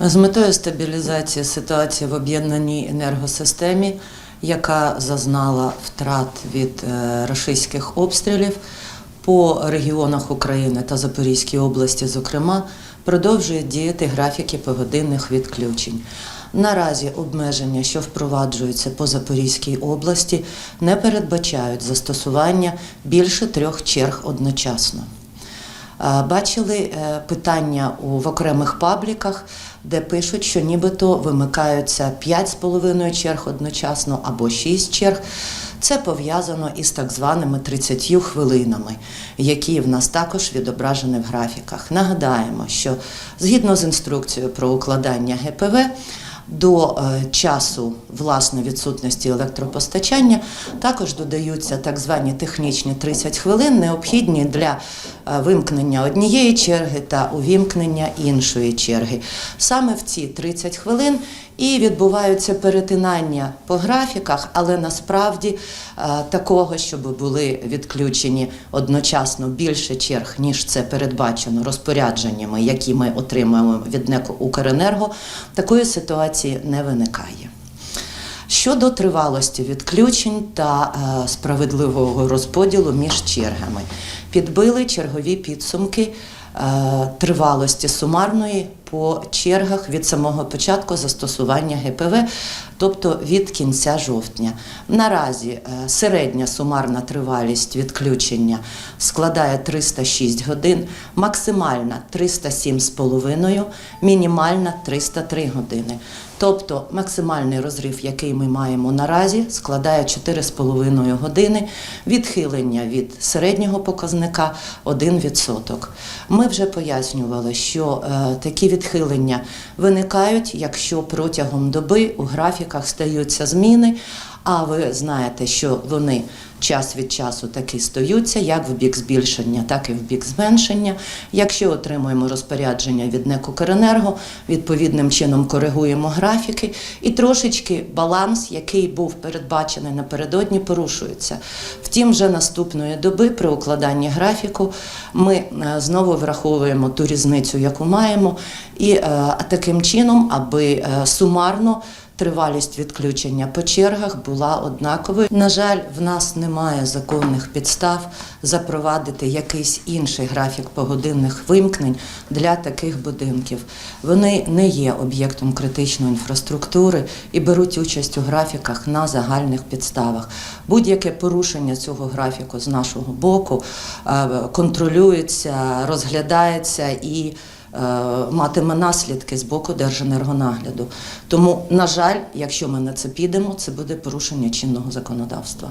З метою стабілізації ситуації в об'єднаній енергосистемі, яка зазнала втрат від е, рашистських обстрілів по регіонах України та Запорізькій області, зокрема, продовжують діяти графіки погодинних відключень. Наразі обмеження, що впроваджуються по Запорізькій області, не передбачають застосування більше трьох черг одночасно. Бачили е, питання в окремих пабліках, де пишуть, що нібито вимикаються 5,5 черг одночасно або 6 черг. Це пов'язано із так званими 30 хвилинами, які в нас також відображені в графіках. Нагадаємо, що згідно з інструкцією про укладання ГПВ, до е, часу власне відсутності електропостачання також додаються так звані технічні 30 хвилин, необхідні для е, вимкнення однієї черги та увімкнення іншої черги. Саме в ці 30 хвилин і відбуваються перетинання по графіках, але насправді е, такого, щоб були відключені одночасно більше черг, ніж це передбачено розпорядженнями, які ми отримуємо від НЕК «Укренерго», такої ситуації не виникає. Щодо тривалості відключень та е, справедливого розподілу між чергами, підбили чергові підсумки е, тривалості сумарної по чергах від самого початку застосування ГПВ, тобто від кінця жовтня. Наразі е, середня сумарна тривалість відключення складає 306 годин, максимальна 307,5, мінімальна 303 години. Тобто максимальний розрив, який ми маємо наразі, складає 4,5 години, відхилення від середнього показника 1%. Ми вже пояснювали, що е, такі відхилення виникають, якщо протягом доби у графіках стаються зміни, а ви знаєте, що вони час від часу таки стаються, як в бік збільшення, так і в бік зменшення. Якщо отримуємо розпорядження від НЕК «Укренерго», відповідним чином коригуємо графіки, і трошечки баланс, який був передбачений напередодні, порушується. Втім, вже наступної доби при укладанні графіку ми е, знову враховуємо ту різницю, яку маємо, і е, таким чином, аби е, сумарно тривалість відключення по чергах була однаковою. На жаль, в нас немає законних підстав запровадити якийсь інший графік погодинних вимкнень для таких будинків. Вони не є об'єктом критичної інфраструктури і беруть участь у графіках на загальних підставах. Будь-яке порушення цього графіку з нашого боку е, контролюється, розглядається і матиме наслідки з боку Держенергонагляду. Тому, на жаль, якщо ми на це підемо, це буде порушення чинного законодавства.